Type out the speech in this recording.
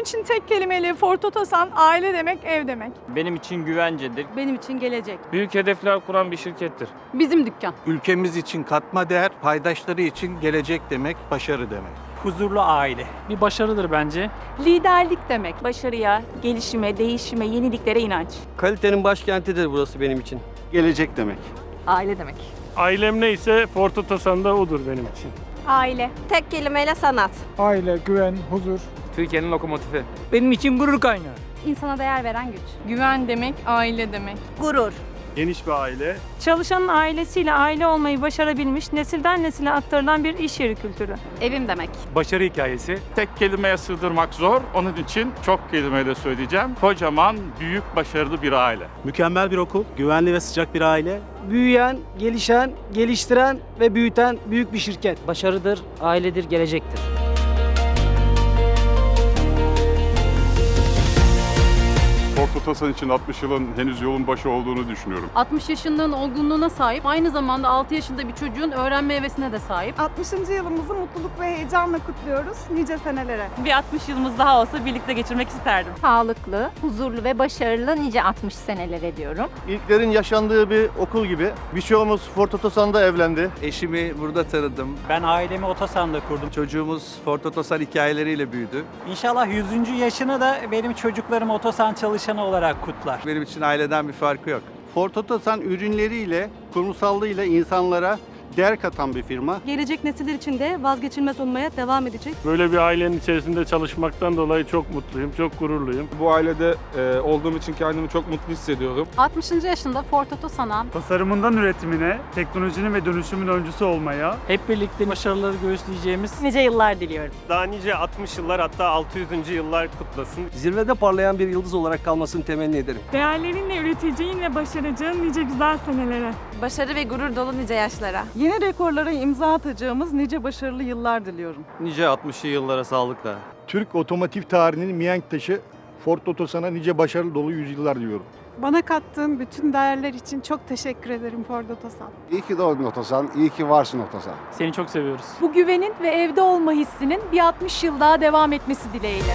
için tek kelimeli Ford Otosan aile demek, ev demek. Benim için güvencedir. Benim için gelecek. Büyük hedefler kuran bir şirkettir. Bizim dükkan. Ülkemiz için katma değer, paydaşları için gelecek demek, başarı demek. Huzurlu aile. Bir başarıdır bence. Liderlik demek. Başarıya, gelişime, değişime, yeniliklere inanç. Kalitenin başkentidir burası benim için. Gelecek demek. Aile demek. Ailem neyse Ford Otosan da odur benim için. Aile. Tek kelimeyle sanat. Aile, güven, huzur. Türkiye'nin lokomotifi. Benim için gurur kaynağı. İnsana değer veren güç. Güven demek, aile demek. Gurur. Geniş bir aile. Çalışanın ailesiyle aile olmayı başarabilmiş, nesilden nesile aktarılan bir iş yeri kültürü. Evim demek. Başarı hikayesi. Tek kelimeye sığdırmak zor. Onun için çok kelimeyle söyleyeceğim. Kocaman, büyük, başarılı bir aile. Mükemmel bir okul, güvenli ve sıcak bir aile. Büyüyen, gelişen, geliştiren ve büyüten büyük bir şirket. Başarıdır, ailedir, gelecektir. Otosan için 60 yılın henüz yolun başı olduğunu düşünüyorum. 60 yaşının olgunluğuna sahip, aynı zamanda 6 yaşında bir çocuğun öğrenme hevesine de sahip. 60. yılımızı mutluluk ve heyecanla kutluyoruz nice senelere. Bir 60 yılımız daha olsa birlikte geçirmek isterdim. Sağlıklı, huzurlu ve başarılı nice 60 senelere diyorum. İlklerin yaşandığı bir okul gibi. Birçoğumuz Ford Otosan'da evlendi. Eşimi burada tanıdım. Ben ailemi Otosan'da kurdum. Çocuğumuz Ford Otosan hikayeleriyle büyüdü. İnşallah 100. yaşını da benim çocuklarım Otosan çalışanı olarak kutlar. Benim için aileden bir farkı yok. Ford Otosan ürünleriyle, kurumsallığıyla insanlara değer katan bir firma. Gelecek nesiller için de vazgeçilmez olmaya devam edecek. Böyle bir ailenin içerisinde çalışmaktan dolayı çok mutluyum, çok gururluyum. Bu ailede e, olduğum için kendimi çok mutlu hissediyorum. 60. yaşında Ford Otosan'a Tasarımından üretimine, teknolojinin ve dönüşümün öncüsü olmaya, hep birlikte başarıları göğüsleyeceğimiz Nice yıllar diliyorum. daha nice 60 yıllar hatta 600. yıllar kutlasın. Zirvede parlayan bir yıldız olarak kalmasını temenni ederim. Değerlerinle üreteceğin ve başaracağın nice güzel senelere. Başarı ve gurur dolu nice yaşlara. Yeni rekorlara imza atacağımız nice başarılı yıllar diliyorum. Nice 60'lı yıllara sağlıkla. Türk otomotiv tarihinin mihenk taşı Ford Otosan'a nice başarılı dolu yüzyıllar diliyorum. Bana kattığın bütün değerler için çok teşekkür ederim Ford Otosan. İyi ki doğdun Otosan, iyi ki varsın Otosan. Seni çok seviyoruz. Bu güvenin ve evde olma hissinin bir 60 yıl daha devam etmesi dileğiyle.